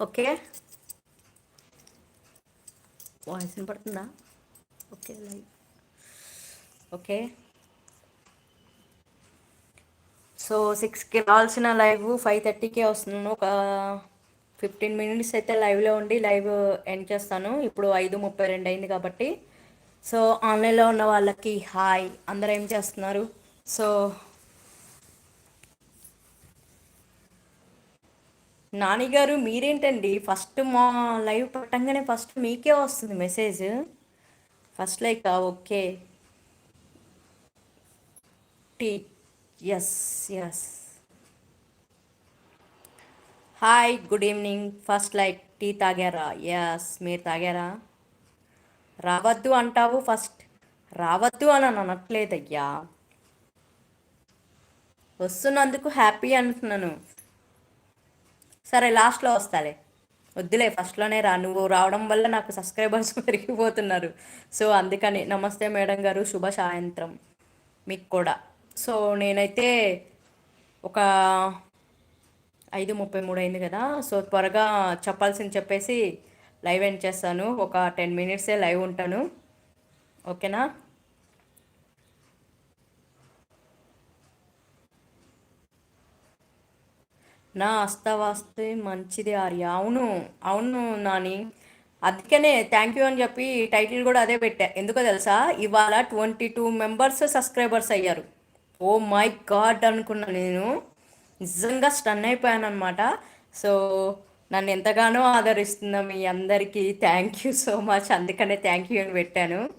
Okay. Voice వినపడుతుందా? Okay live okay. So సిక్స్కి రావాల్సిన లైవ్ ఫైవ్ థర్టీకే వస్తున్నాను. ఒక ఫిఫ్టీన్ మినిట్స్ అయితే లైవ్లో ఉండి లైవ్ ఎండ్ చేస్తాను. ఇప్పుడు ఐదు ముప్పై రెండు అయింది కాబట్టి. సో ఆన్లైన్లో ఉన్న వాళ్ళకి హాయ్. అందరూ ఏం చేస్తున్నారు? సో నానిగారు మీరేంటండి? ఫస్ట్ మా లైవ్ పట్టంగానే ఫస్ట్ మీకే వస్తుంది message. First like okay. Tea yes yes. Hi good evening. First like tea తాగారా? ఎస్ మీరు తాగారా? రావద్దు అంటావు ఫస్ట్. రావద్దు అని అనట్లేదయ్యా. వస్తున్నందుకు హ్యాపీ అంటున్నాను. సరే లాస్ట్లో వస్తాలే. వద్దులే ఫస్ట్లోనే రా. నువ్వు రావడం వల్ల నాకు సబ్స్క్రైబర్స్ పెరిగిపోతున్నారు. సో అందుకని నమస్తే మేడం గారు శుభ సాయంత్రం. మీకు కూడా. సో నేనైతే ఒక ఐదు ముప్పై మూడు అయింది కదా. సో త్వరగా చెప్పాల్సింది చెప్పేసి లైవ్ ఎండ్ చేస్తాను. ఒక టెన్ మినిట్సే లైవ్ ఉంటాను. ఓకేనా? నా అస్తవాస్తే మంచిది ఆర్య. అవును అవును నాని. అందుకనే థ్యాంక్ యూ అని చెప్పి టైటిల్ కూడా అదే పెట్టా. ఎందుకో తెలుసా? ఇవాళ ట్వంటీ టూ మెంబర్స్ సబ్స్క్రైబర్స్ అయ్యారు. ఓ మై గాడ్ అనుకున్నా నేను. నిజంగా స్టన్ అయిపోయాను అనమాట సో నన్ను ఎంతగానో ఆదరిస్తున్న మీ అందరికీ థ్యాంక్ యూ సో మచ్ అందుకనే థ్యాంక్ యూ అని పెట్టాను.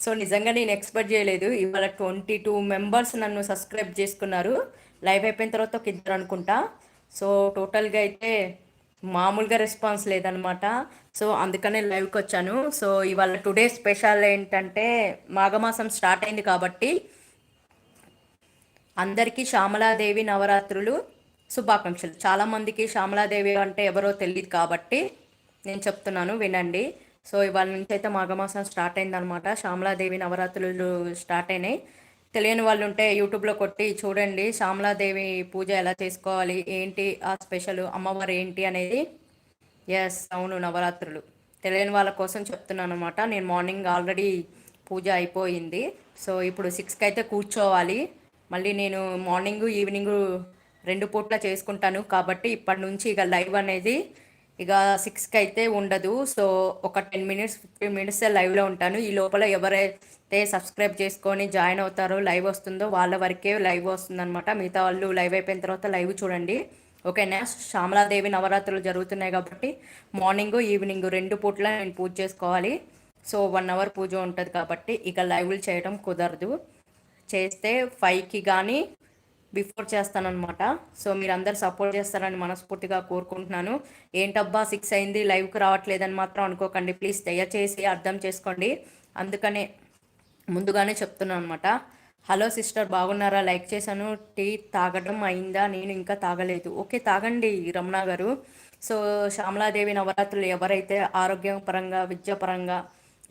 సో నిజంగా నేను ఎక్స్పెక్ట్ చేయలేదు. ఇవాళ ట్వంటీ టూ మెంబర్స్ నన్ను సబ్స్క్రైబ్ చేసుకున్నారు. లైవ్ అయిపోయిన తర్వాత ఒక ఇద్దరు అనుకుంటా. సో టోటల్గా అయితే మామూలుగా రెస్పాన్స్ లేదనమాట సో అందుకనే లైవ్కి వచ్చాను. సో ఇవాళ టుడే స్పెషల్ ఏంటంటే మాఘమాసం స్టార్ట్ అయింది కాబట్టి అందరికీ శ్యామలాదేవి నవరాత్రులు శుభాకాంక్షలు. చాలామందికి శ్యామలాదేవి అంటే ఎవరో తెలియదు కాబట్టి నేను చెప్తున్నాను వినండి. సో ఇవాళ నుంచి అయితే మాఘమాసం స్టార్ట్ అయిందనమాట శ్యామలాదేవి నవరాత్రులు స్టార్ట్ అయినాయి. తెలియని వాళ్ళు ఉంటే యూట్యూబ్లో కొట్టి చూడండి శ్యామలాదేవి పూజ ఎలా చేసుకోవాలి ఏంటి ఆ స్పెషల్ అమ్మవారు ఏంటి అనేది. ఎస్ అవును నవరాత్రులు. తెలియని వాళ్ళ కోసం చెప్తున్నాను అనమాట నేను మార్నింగ్ ఆల్రెడీ పూజ అయిపోయింది. సో ఇప్పుడు సిక్స్కి అయితే కూర్చోవాలి. మళ్ళీ నేను మార్నింగ్ ఈవినింగ్ రెండు పూట్ల చేసుకుంటాను. కాబట్టి ఇప్పటి నుంచి ఇక లైవ్ అనేది ఇక సిక్స్కి అయితే ఉండదు. సో ఒక టెన్ మినిట్స్ ఫిఫ్టీన్ మినిట్స్ లైవ్లో ఉంటాను. ఈ లోపల ఎవరైతే సబ్స్క్రైబ్ చేసుకొని జాయిన్ అవుతారో లైవ్ వస్తుందో వాళ్ళ వరకే లైవ్ వస్తుందన్నమాట. మిగతా వాళ్ళు లైవ్ అయిపోయిన తర్వాత లైవ్ చూడండి. ఓకేనా? శ్యామలాదేవి నవరాత్రులు జరుగుతున్నాయి కాబట్టి మార్నింగ్ ఈవినింగ్ రెండు పూట్ల నేను పూజ చేసుకోవాలి. సో వన్ అవర్ పూజ ఉంటుంది కాబట్టి ఇక లైవ్లు చేయడం కుదరదు. చేస్తే ఫైవ్కి కానీ బిఫోర్ చేస్తానమాట సో మీరు అందరు సపోర్ట్ చేస్తారని మనస్ఫూర్తిగా కోరుకుంటున్నాను. ఏంటబ్బా సిక్స్ అయింది లైవ్కి రావట్లేదని మాత్రం అనుకోకండి. ప్లీజ్ దయచేసి అర్థం చేసుకోండి. అందుకనే ముందుగానే చెప్తున్నాను అనమాట హలో సిస్టర్ బాగున్నారా? లైక్ చేశాను. టీ తాగడం అయిందా? నేను ఇంకా తాగలేదు. ఓకే తాగండి రమణ గారు. సో శ్యామలాదేవి నవరాత్రులు ఎవరైతే ఆరోగ్యపరంగా విద్యాపరంగా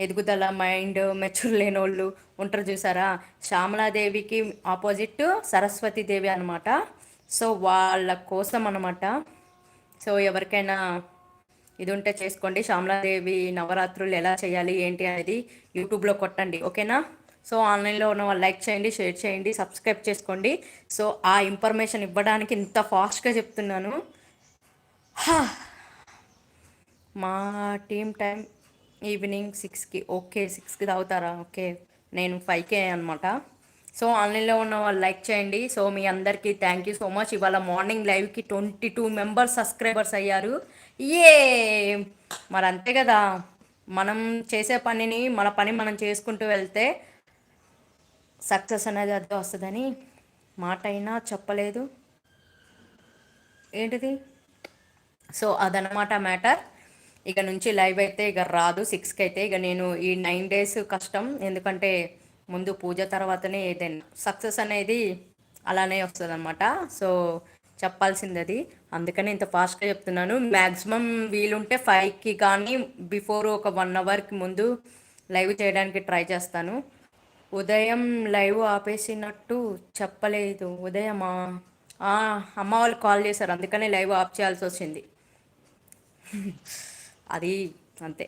ఎదుగుదల మైండ్ మెచ్యూర్ లేని వాళ్ళు ఉంటారు చూసారా? శ్యామలాదేవికి ఆపోజిట్ సరస్వతీదేవి అనమాట సో వాళ్ళ కోసం అనమాట సో ఎవరికైనా ఇది ఉంటే చేసుకోండి. శ్యామలాదేవి నవరాత్రులు ఎలా చేయాలి ఏంటి అనేది యూట్యూబ్లో కొట్టండి. ఓకేనా? సో ఆన్లైన్లో ఉన్న వాళ్ళు లైక్ చేయండి షేర్ చేయండి సబ్స్క్రైబ్ చేసుకోండి. సో ఆ ఇన్ఫర్మేషన్ ఇవ్వడానికి ఇంత ఫాస్ట్గా చెప్తున్నాను. మా టీం టైం ఈవినింగ్ సిక్స్కి ఓకే సిక్స్కి తాగుతారా? ఓకే నేను ఫైవ్కే అనమాట సో ఆన్లైన్లో ఉన్న వాళ్ళు లైక్ చేయండి. సో మీ అందరికీ థ్యాంక్ యూ సో మచ్. ఇవాళ మార్నింగ్ లైవ్కి ట్వంటీ టూ మెంబర్స్ సబ్స్క్రైబర్స్ అయ్యారు. ఏ మరి అంతే కదా. మనం చేసే పనిని మన పని మనం చేసుకుంటూ వెళ్తే సక్సెస్ అనేది అది వస్తుందని మాట అయినా చెప్పలేదు. ఏంటిది? సో అదనమాట మ్యాటర్. ఇక నుంచి లైవ్ అయితే ఇక రాదు సిక్స్కి అయితే. ఇక నేను ఈ నైన్ డేస్ కష్టం. ఎందుకంటే ముందు పూజ తర్వాతనే ఏదైనా సక్సెస్ అనేది అలానే వస్తుంది అనమాట సో చెప్పాల్సింది అది అందుకని ఇంత ఫాస్ట్గా చెప్తున్నాను. మ్యాక్సిమం వీలుంటే ఫైవ్కి కానీ బిఫోర్ ఒక వన్ అవర్కి ముందు లైవ్ చేయడానికి ట్రై చేస్తాను. ఉదయం లైవ్ ఆపేసినట్టు చెప్పలేదు. ఉదయమా? అమ్మ వాళ్ళు కాల్ చేశారు. అందుకనే లైవ్ ఆఫ్ చేయాల్సి వచ్చింది. అది అంతే.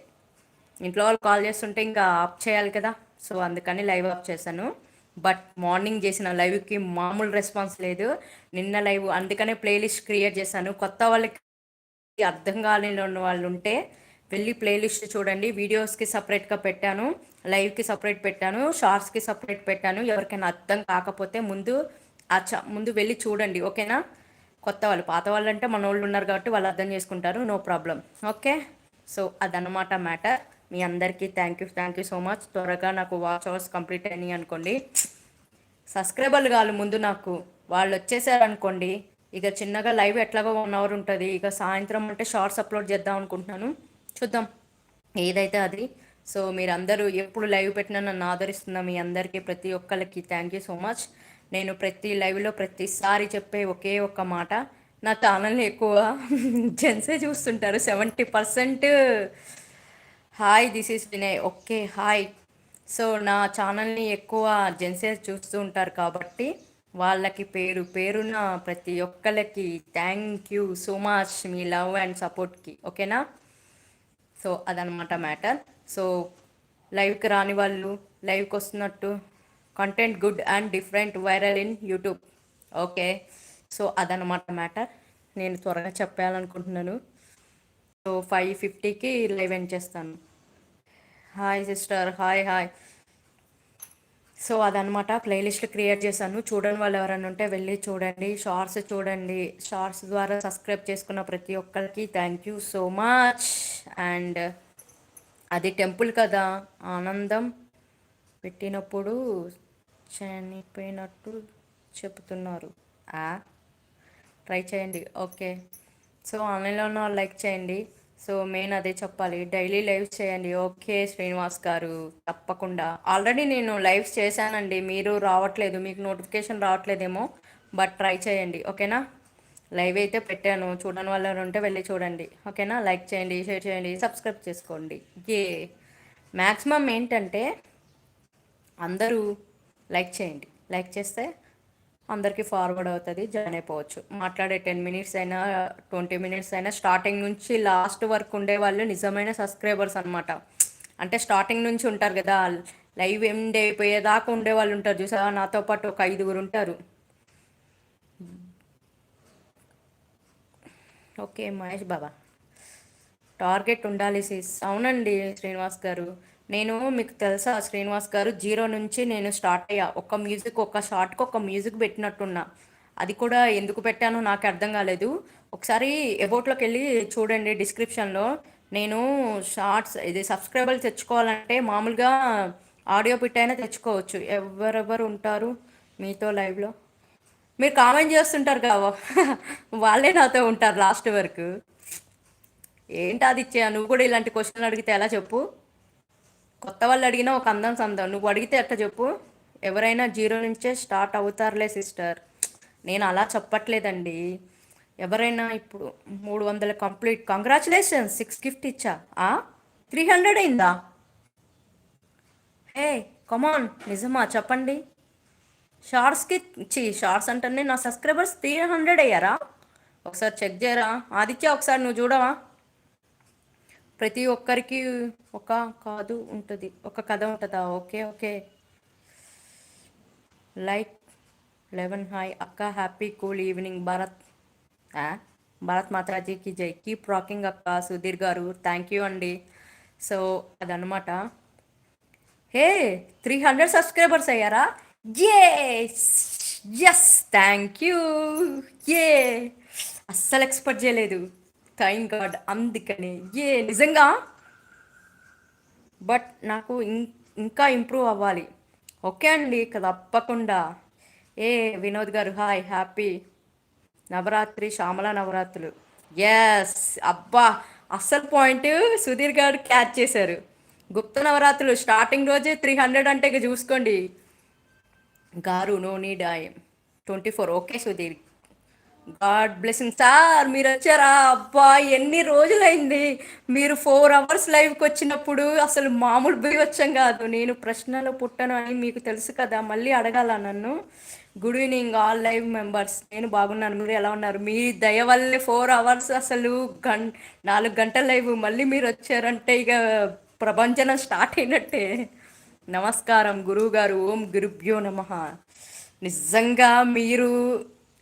ఇంట్లో వాళ్ళు కాల్ చేస్తుంటే ఇంకా ఆఫ్ చేయాలి కదా. సో అందుకని లైవ్ ఆఫ్ చేశాను. బట్ మార్నింగ్ చేసిన లైవ్కి మామూలు రెస్పాన్స్ లేదు. నిన్న లైవ్ అందుకనే ప్లేలిస్ట్ క్రియేట్ చేశాను. కొత్త వాళ్ళకి అర్థం కాలేని ఉన్న వాళ్ళు ఉంటే వెళ్ళి ప్లేలిస్ట్ చూడండి. వీడియోస్కి సపరేట్గా పెట్టాను. లైవ్కి సపరేట్ పెట్టాను. షార్ట్స్కి సపరేట్ పెట్టాను. ఎవరికైనా అర్థం కాకపోతే ముందు ముందు వెళ్ళి చూడండి. ఓకేనా? కొత్త వాళ్ళు పాత వాళ్ళు అంటే మన వాళ్ళు ఉన్నారు కాబట్టి వాళ్ళు అర్థం చేసుకుంటారు. No problem. ఓకే? సో అదనమాట మ్యాటర్. మీ అందరికీ thank you thank you so much త్వరగా నాకు వాచ్ అవర్స్ కంప్లీట్ అయినాయి అనుకోండి. సబ్స్క్రైబర్లు కాదు ముందు నాకు వాళ్ళు వచ్చేసారు అనుకోండి. ఇక చిన్నగా లైవ్ ఎట్లాగో వన్ అవర్ ఉంటుంది. ఇక సాయంత్రం అంటే షార్ట్స్ అప్లోడ్ చేద్దాం అనుకుంటున్నాను. చూద్దాం. ఏదైతే అది. సో మీరందరూ ఎప్పుడు లైవ్ పెట్టినా నన్ను ఆదరిస్తున్న మీ అందరికీ ప్రతి ఒక్కరికి థ్యాంక్ యూ సో మచ్ నేను ప్రతి లైవ్లో ప్రతిసారి చెప్పే ఒకే ఒక్క మాట. నా ఛానల్ని ఎక్కువ. జెన్సే చూస్తుంటారు. Seventy percent hi this is Vinay. Okay hi. So నా ఛానల్ని ఎక్కువ జెన్సే చూస్తూ ఉంటారు కాబట్టి వాళ్ళకి పేరు పేరున ప్రతి ఒక్కరికి థ్యాంక్ యూ సో మచ్ మీ లవ్ అండ్ సపోర్ట్కి ఓకేనా? సో అదనమాట మ్యాటర్. సో లైవ్కి రాని వాళ్ళు లైవ్కి వస్తున్నట్టు content good and different viral in YouTube okay. So అదనమాట మ్యాటర్ నేను త్వరగా చెప్పాలనుకుంటున్నాను సో ఫైవ్ ఫిఫ్టీకి లైవ్ ఎండ్ చేస్తాను. Hi sister hi hi. So అదనమాట ప్లేలిస్ట్ క్రియేట్ చేశాను. చూడని వాళ్ళు ఎవరైనా ఉంటే వెళ్ళి చూడండి. షార్ట్స్ చూడండి. షార్ట్స్ ద్వారా సబ్స్క్రైబ్ చేసుకున్న ప్రతి ఒక్కరికి thank you so much. And అది టెంపుల్ కదా ఆనందం పెట్టినప్పుడు చనిపోయినట్టు చెప్తున్నారు. ఆ? ట్రై చేయండి. ఓకే సో ఆన్లైన్లో ఉన్న వాళ్ళు లైక్ చేయండి. సో మెయిన్ అదే చెప్పాలి. డైలీ లైవ్ చేయండి. ఓకే శ్రీనివాస్ గారు. తప్పకుండా. ఆల్రెడీ నేను లైవ్స్ చేశానండి. మీరు రావట్లేదు. మీకు నోటిఫికేషన్ రావట్లేదేమో బట్ ట్రై చేయండి. ఓకేనా లైవ్ అయితే పెట్టాను. చూడని వాళ్ళు ఉంటే వెళ్ళి చూడండి. ఓకేనా లైక్ చేయండి షేర్ చేయండి సబ్స్క్రైబ్ చేసుకోండి. ఏ మ్యాక్సిమం ఏంటంటే అందరూ లైక్ చేయండి. లైక్ చేస్తే అందరికీ ఫార్వర్డ్ అవుతుంది జాయిన్ అయిపోవచ్చు. మాట్లాడే టెన్ మినిట్స్ అయినా ట్వంటీ మినిట్స్ అయినా స్టార్టింగ్ నుంచి లాస్ట్ వరకు ఉండే వాళ్ళు నిజమైన సబ్స్క్రైబర్స్ అనమాట అంటే స్టార్టింగ్ నుంచి ఉంటారు కదా లైవ్ ఎండ్ అయిపోయేదాకా ఉండే వాళ్ళు ఉంటారు చూసా నాతో పాటు ఒక ఐదుగురు ఉంటారు. ఓకే మహేష్ బాబా. టార్గెట్ ఉండాలి సిస్ అవునండి శ్రీనివాస్ గారు. నేను మీకు తెలుసా శ్రీనివాస్ గారు జీరో నుంచి నేను స్టార్ట్ అయ్యా. ఒక మ్యూజిక్ ఒక షార్ట్కి ఒక మ్యూజిక్ పెట్టినట్టున్నా. అది కూడా ఎందుకు పెట్టానో నాకు అర్థం కాలేదు. ఒకసారి ఎబోట్లోకి వెళ్ళి చూడండి డిస్క్రిప్షన్లో. నేను షార్ట్స్ ఇది సబ్స్క్రైబర్లు తెచ్చుకోవాలంటే మామూలుగా ఆడియో పిట్ అయినా తెచ్చుకోవచ్చు. ఎవరెవరు ఉంటారు మీతో లైవ్లో? మీరు కామెంట్ చేస్తుంటారు కావో వాళ్ళే నాతో ఉంటారు లాస్ట్ వరకు. ఏంటి అది ఇచ్చా నువ్వు కూడా ఇలాంటి క్వశ్చన్లు అడిగితే ఎలా చెప్పు? కొత్త వాళ్ళు అడిగినా ఒక అందం సందం. నువ్వు అడిగితే ఎట్ట చెప్పు. ఎవరైనా జీరో నుంచే స్టార్ట్ అవుతారులే సిస్టర్. నేను అలా చెప్పట్లేదండి. ఎవరైనా ఇప్పుడు మూడు వందల కంప్లీట్ కంగ్రాచులేషన్ సిక్స్ గిఫ్ట్ ఇచ్చా. త్రీ హండ్రెడ్ అయిందా? హే కమాన్ నిజమా? చెప్పండి. షార్ట్స్కి ఇచ్చి షార్ట్స్ అంటేనే నా సబ్స్క్రైబర్స్ త్రీ హండ్రెడ్ అయ్యారా? ఒకసారి చెక్ చేయరా? ఆదిత్య ఒకసారి నువ్వు చూడవా? ప్రతి ఒక్కరికి ఒక కాదు ఉంటుంది. ఒక కథ ఉంటుందా? Okay okay. Like eleven hi అక్క happy cool evening. Bharat Bharat మాతాజీకి జై. కీప్ రాకింగ్ అక్క సుధీర్ గారు. థ్యాంక్ యూ అండి. సో అదనమాట హే త్రీ హండ్రెడ్ సబ్స్క్రైబర్స్ అయ్యారా? Yes thank you! ఏ అస్సలు ఎక్స్పెక్ట్ చేయలేదు. థ్యాంక్ గాడ్ అందుకని. ఏ నిజంగా? బట్ నాకు ఇంకా ఇంప్రూవ్ అవ్వాలి. ఓకే అండి తప్పకుండా. ఏ వినోద్ గారు హాయ్ హ్యాపీ. నవరాత్రి శ్యామల నవరాత్రులు. ఎస్ అబ్బా అస్సలు పాయింట్ సుధీర్ గారు క్యాచ్ చేశారు. గుప్త నవరాత్రులు స్టార్టింగ్ రోజే త్రీ హండ్రెడ్ అంటే ఇక చూసుకోండి. Garu no need I twenty four okay Sudheer. God blessing sir మీరు వచ్చారా? అబ్బా ఎన్ని రోజులైంది? మీరు ఫోర్ అవర్స్ లైవ్కి వచ్చినప్పుడు అసలు మామూలు పోయి వచ్చాం కాదు. నేను ప్రశ్నలో పుట్టను అని మీకు తెలుసు కదా మళ్ళీ అడగాల నన్ను? Good evening all live members. నేను బాగున్నాను. మీరు ఎలా ఉన్నారు? మీ దయ వల్లే ఫోర్ అవర్స్ అసలు గం నాలుగు గంటల లైవ్ మళ్ళీ మీరు వచ్చారంటే ఇక ప్రభంజనం స్టార్ట్ అయినట్టే. నమస్కారం గురువు గారు ఓం గురుభ్యో నమ. నిజంగా మీరు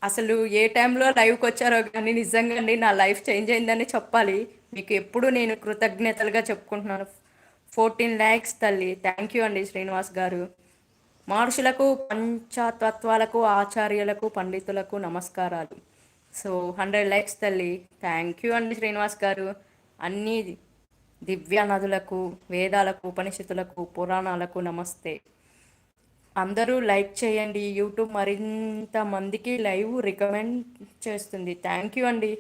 అసలు ఏ టైంలో లైవ్కి వచ్చారో కానీ నిజంగా అండి నా లైఫ్ చేంజ్ అయిందని చెప్పాలి. మీకు ఎప్పుడు నేను కృతజ్ఞతలుగా చెప్పుకుంటున్నాను. ఫోర్టీన్ ల్యాక్స్ తల్లి. థ్యాంక్ యూ అండి శ్రీనివాస్ గారు. మహర్షులకు పంచతత్వాలకు ఆచార్యులకు పండితులకు నమస్కారాలు. సో హండ్రెడ్ ల్యాక్స్ తల్లి. థ్యాంక్ యూ అండి శ్రీనివాస్ గారు. అన్ని దివ్య నదులకు వేదాలకు ఉపనిషత్తులకు పురాణాలకు నమస్తే. అందరూ లైక్ చేయండి. యూట్యూబ్ మరింత మందికి లైవ్ రికమెండ్ చేస్తుంది. థ్యాంక్ యూ అండి.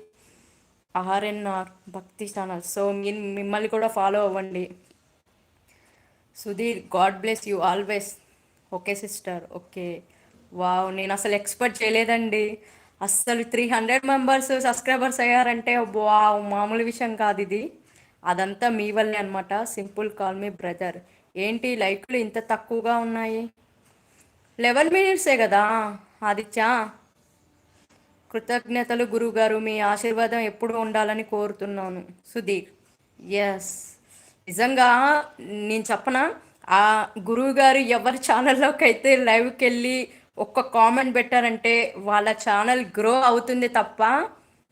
ఆర్ఎన్ఆర్ భక్తి ఛానల్. సో మీ మిమ్మల్ని కూడా ఫాలో అవ్వండి. Sudheer god bless you always. Okay sister. Okay. Wow నేను అసలు ఎక్స్పెక్ట్ చేయలేదండి. అస్సలు త్రీ హండ్రెడ్ మెంబర్స్ సబ్స్క్రైబర్స్ అయ్యారంటే వావ్ మామూలు విషయం కాదు ఇది. అదంతా మీ వల్లే అనమాట సింపుల్ కాల్ మీ బ్రదర్. ఏంటి లైక్లు ఇంత తక్కువగా ఉన్నాయి? లెవెన్ మినిట్సే కదా ఆదిత్య. కృతజ్ఞతలు గురువుగారు మీ ఆశీర్వాదం ఎప్పుడు ఉండాలని కోరుతున్నాను. సుధీర్. ఎస్ నిజంగా నేను చెప్పనా ఆ గురువు గారు ఎవరి ఛానల్లోకి అయితే లైవ్కి వెళ్ళి ఒక్క కామెంట్ పెట్టారంటే వాళ్ళ ఛానల్ గ్రో అవుతుంది తప్ప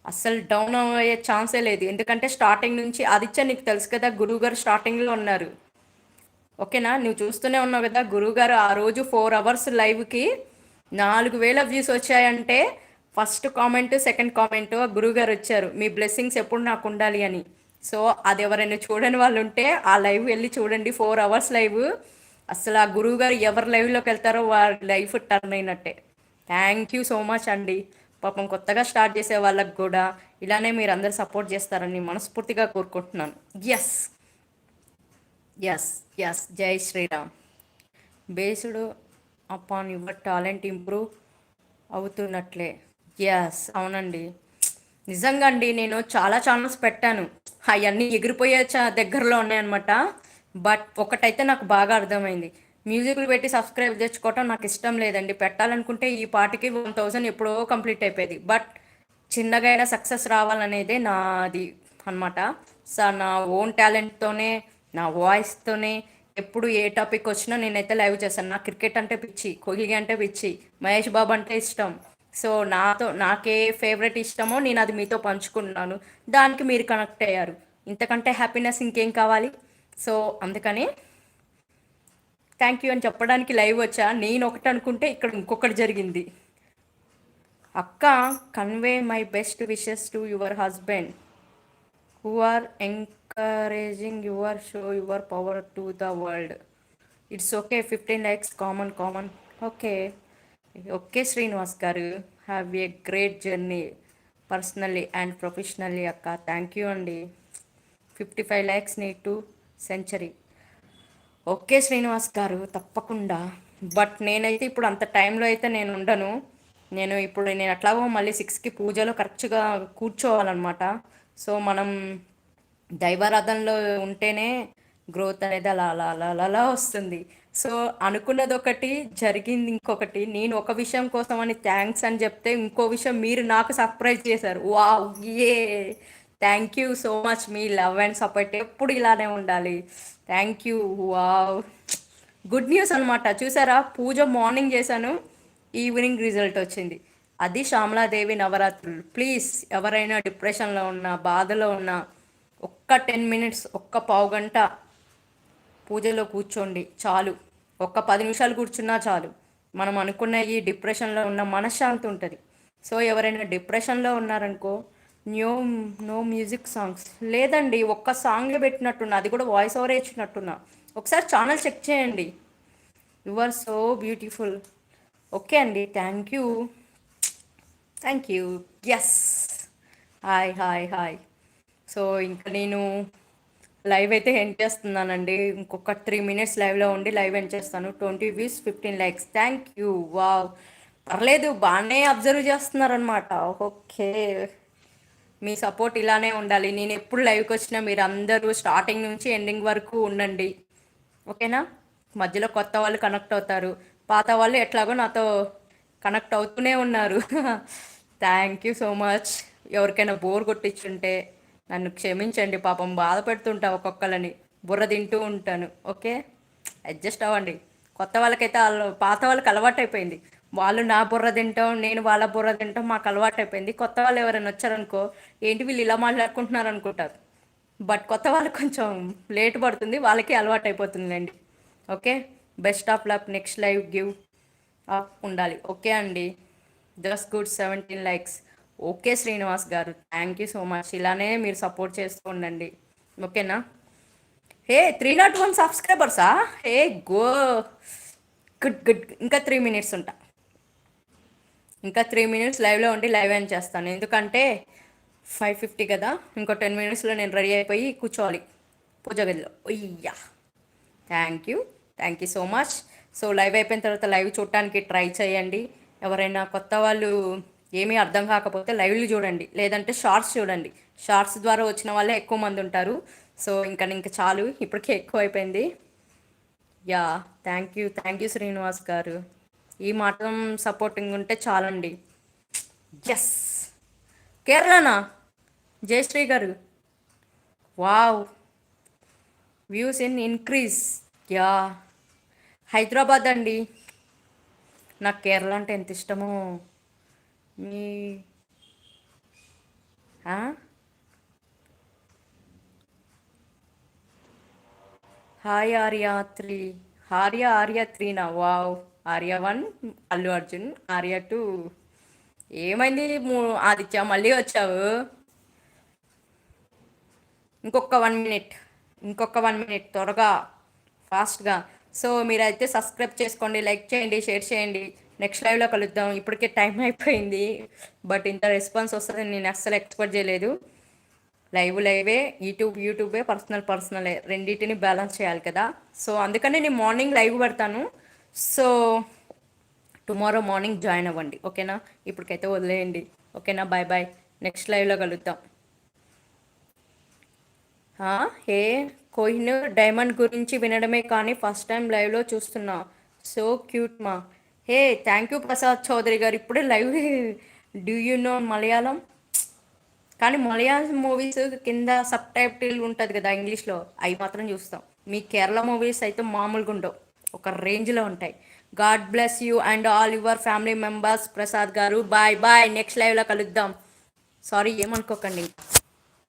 అస్సలు డౌన్ అయ్యే ఛాన్సే లేదు. ఎందుకంటే స్టార్టింగ్ నుంచి ఆదిత్య నీకు తెలుసు కదా గురువు గారు స్టార్టింగ్లో ఉన్నారు. ఓకేనా? నువ్వు చూస్తూనే ఉన్నావు కదా గురువుగారు ఆ రోజు ఫోర్ అవర్స్ లైవ్కి నాలుగు వేల వ్యూస్ వచ్చాయంటే ఫస్ట్ కామెంట్ సెకండ్ కామెంట్ గురువుగారు వచ్చారు. మీ బ్లెస్సింగ్స్ ఎప్పుడు నాకు ఉండాలి అని. సో అది ఎవరైనా చూడని వాళ్ళు ఉంటే ఆ లైవ్ వెళ్ళి చూడండి ఫోర్ అవర్స్ లైవ్ అసలు ఆ గురువుగారు ఎవరి లైవ్లోకి వెళ్తారో వారి లైఫ్ టర్న్ అయినట్టే. థ్యాంక్ యూ సో మచ్ అండి. పాపం కొత్తగా స్టార్ట్ చేసే వాళ్ళకి కూడా ఇలానే మీరు అందరు సపోర్ట్ చేస్తారని మనస్ఫూర్తిగా కోరుకుంటున్నాను. ఎస్ ఎస్ ఎస్ జై Sriram based upon your talent improve అవుతున్నట్లే. Yes అవునండి. నిజంగా అండి నేను చాలా ఛానల్స్ పెట్టాను. అవన్నీ ఎగిరిపోయే చా- దగ్గరలో ఉన్నాయన్నమాట. బట్ ఒకటైతే నాకు బాగా అర్థమైంది. మ్యూజిక్లు పెట్టి సబ్స్క్రైబ్ తెచ్చుకోవటం నాకు ఇష్టం లేదండి. పెట్టాలనుకుంటే ఈ పాటికి వన్ థౌజండ్ ఎప్పుడో కంప్లీట్ అయిపోయేది. బట్ చిన్నగా అయినా సక్సెస్ రావాలనేదే నాది అనమాట సార్ నా ఓన్ టాలెంట్తోనే నా వాయిస్తోనే ఎప్పుడు ఏ టాపిక్ వచ్చినా నేనైతే లైవ్ చేస్తాను. నాకు క్రికెట్ అంటే పిచ్చి కోహ్లీ అంటే పిచ్చి మహేష్ బాబు అంటే ఇష్టం. సో నాతో నాకే ఫేవరెట్ ఇష్టమో నేను అది మీతో పంచుకుంటున్నాను. దానికి మీరు కనెక్ట్ అయ్యారు. ఇంతకంటే హ్యాపీనెస్ ఇంకేం కావాలి? సో అందుకని థ్యాంక్ యూ అని చెప్పడానికి లైవ్ వచ్చా? నేను ఒకటి అనుకుంటే ఇక్కడ ఇంకొకటి జరిగింది. అక్క convey my best wishes to your husband who are encouraging your show your power to the world it's okay fifteen lakhs come on come on okay okay Srinivas garu have a great journey personally and professionally అక్క. Thank you అండి. Fifty five lakhs నీ to century okay Srinivas garu తప్పకుండా. But నేనైతే ఇప్పుడు అంత టైంలో అయితే నేను ఉండను. నేను ఇప్పుడు నేను ఎట్లాగో మళ్ళీ సిక్స్కి పూజలో కరెక్ట్గా కూర్చోవాలన్నమాట. సో మనం దైవారాధనలో ఉంటేనే గ్రోత్ అనేది అలా అలా అలా అలా వస్తుంది. సో అనుకున్నది ఒకటి జరిగింది ఇంకొకటి నేను ఒక విషయం కోసం అని థ్యాంక్స్ అని చెప్తే ఇంకో విషయం మీరు నాకు సర్ప్రైజ్ చేశారు. వా ఏ! Thank you so much. Me love and support ఎప్పుడు ఇలానే ఉండాలి. Thank you. Wow. Good news అనమాట చూసారా? పూజ మార్నింగ్ చేశాను ఈవినింగ్ రిజల్ట్ వచ్చింది. అది శ్యామలాదేవి నవరాత్రులు. ప్లీజ్ ఎవరైనా డిప్రెషన్లో ఉన్నా బాధలో ఉన్నా ఒక్క టెన్ మినిట్స్ ఒక్క పావు గంట పూజలో కూర్చోండి చాలు. ఒక్క పది నిమిషాలు కూర్చున్నా చాలు. మనం అనుకున్న ఈ డిప్రెషన్లో ఉన్న మనశ్శాంతి ఉంటుంది. సో ఎవరైనా డిప్రెషన్లో ఉన్నారనుకో న్యూ నో మ్యూజిక్ సాంగ్స్. లేదండి ఒక్క సాంగ్ పెట్టినట్టున్నా అది కూడా వాయిస్ ఓవర్ ఇచ్చినట్టున్నా. ఒకసారి ఛానల్ చెక్ చేయండి. You are so beautiful. Okay అండి thank you. Thank you. Yes. Hi hi hi. So ఇంకా నేను లైవ్ అయితే ఎండ్ చేస్తున్నానండి. ఇంకొక త్రీ మినిట్స్ లైవ్లో ఉండి లైవ్ ఎండ్ చేస్తాను. Twenty views fifteen likes. Thank you. Wow. పర్లేదు బాగానే అబ్జర్వ్ చేస్తున్నారనమాట ఓకే. మీ సపోర్ట్ ఇలానే ఉండాలి. నేను ఎప్పుడు లైవ్కి వచ్చినా మీరు అందరూ స్టార్టింగ్ నుంచి ఎండింగ్ వరకు ఉండండి. ఓకేనా? మధ్యలో కొత్త వాళ్ళు కనెక్ట్ అవుతారు. పాత వాళ్ళు ఎట్లాగో నాతో కనెక్ట్ అవుతూనే ఉన్నారు. Thank you so much. ఎవరికైనా బోర్ కొట్టించుంటే. నన్ను క్షమించండి పాపం బాధ పెడుతుంటా ఒక్కొక్కలని బుర్ర తింటూ ఉంటాను ఓకే? అడ్జస్ట్ అవ్వండి. కొత్త వాళ్ళకైతే వాళ్ళు పాత వాళ్ళకి అలవాటు అయిపోయింది వాళ్ళు నా బుర్ర తింటాం నేను వాళ్ళ బుర్ర తింటాం మాకు అలవాటు అయిపోయింది కొత్త వాళ్ళు ఎవరైనా వచ్చారనుకో ఏంటి వీళ్ళు ఇలా మాట్లాడుకుంటున్నారు అనుకుంటారు. బట్ కొత్త వాళ్ళకి కొంచెం లేట్ పడుతుంది వాళ్ళకి అలవాటు అయిపోతుందండి okay? Best of luck next live give up ఉండాలి. ఓకే అండి? Just good seventeen likes. Okay Srinivas garu. Thank you so much ఇలానే మీరు సపోర్ట్ చేస్తూ ఉండండి. ఓకేనా? హే త్రీ నాట్ వన్ సబ్స్క్రైబర్సా హే గో. గుడ్ గుడ్ ఇంకా త్రీ మినిట్స్ ఉంటా. ఇంకా త్రీ మినిట్స్ లైవ్లో ఉండి లైవ్ ఏం చేస్తాను. ఎందుకంటే ఫైవ్ ఫిఫ్టీ కదా. ఇంకో టెన్ మినిట్స్లో నేను రెడీ అయిపోయి కూర్చోవాలి. పూజ గదిలో. అయ్యా. Thank you thank you so much so live అయిపోయిన తర్వాత లైవ్ చూడటానికి ట్రై చేయండి. ఎవరైనా కొత్త వాళ్ళు ఏమీ అర్థం కాకపోతే లైవ్లు చూడండి. లేదంటే షార్ట్స్ చూడండి. షార్ట్స్ ద్వారా వచ్చిన వాళ్ళే ఎక్కువ మంది ఉంటారు. సో ఇంకా ఇంకా చాలు. ఇప్పటికే ఎక్కువ అయిపోయింది. Yeah thank you. Thank you Srinivas garu. ఈ మాత్రం సపోర్టింగ్ ఉంటే చాలండి. Yes కేరళనా? Jayashree garu. Wow views in increase yeah. Hyderabad అండి. నాకు కేరళ అంటే ఎంత ఇష్టమో. మీ ఆ? Hi Arya three Arya Arya త్రీనా wow Arya one Allu Arjun Arya two ఏమైంది? మూ- ఆదిత్య మళ్ళీ వచ్చావు. ఇంకొక వన్ మినిట్ ఇంకొక వన్ మినిట్ త్వరగా. ఫాస్ట్గా సో మీరైతే సబ్స్క్రైబ్ చేసుకోండి లైక్ చేయండి షేర్ చేయండి. నెక్స్ట్ లైవ్లో కలుద్దాం. ఇప్పటికే టైం అయిపోయింది. బట్ ఇంత రెస్పాన్స్ వస్తుంది నేను అస్సలు ఎక్స్పెక్ట్ చేయలేదు. లైవ్ లైవే యూట్యూబ్ యూట్యూబే పర్సనల్ పర్సనలే. రెండింటిని బ్యాలెన్స్ చేయాలి కదా. సో అందుకనే నేను మార్నింగ్ లైవ్ పెడతాను. సో టుమారో మార్నింగ్ జాయిన్ అవ్వండి. ఓకేనా? ఇప్పటికైతే వదిలేయండి. ఓకేనా? Bye bye. నెక్స్ట్ లైవ్లో కలుద్దాం. హే కోహినూర్ డైమండ్ గురించి వినడమే కానీ ఫస్ట్ టైం లైవ్లో చూస్తున్నా. సో క్యూట్ మా. Hey thank you Prasad Chowdary garu. ఇప్పుడే live do you know Malayalam? కానీ మలయాళం మూవీస్ కింద సబ్ టైటిల్ ఉంటుంది కదా ఇంగ్లీష్లో అవి మాత్రం చూస్తాం. మీ కేరళ మూవీస్ అయితే మామూలుగా ఉండవు. ఒక రేంజ్లో ఉంటాయి. God bless you and all your family members Prasad garu. Bye bye. Next లైవ్లో కలుద్దాం. సారీ ఏమనుకోకండి.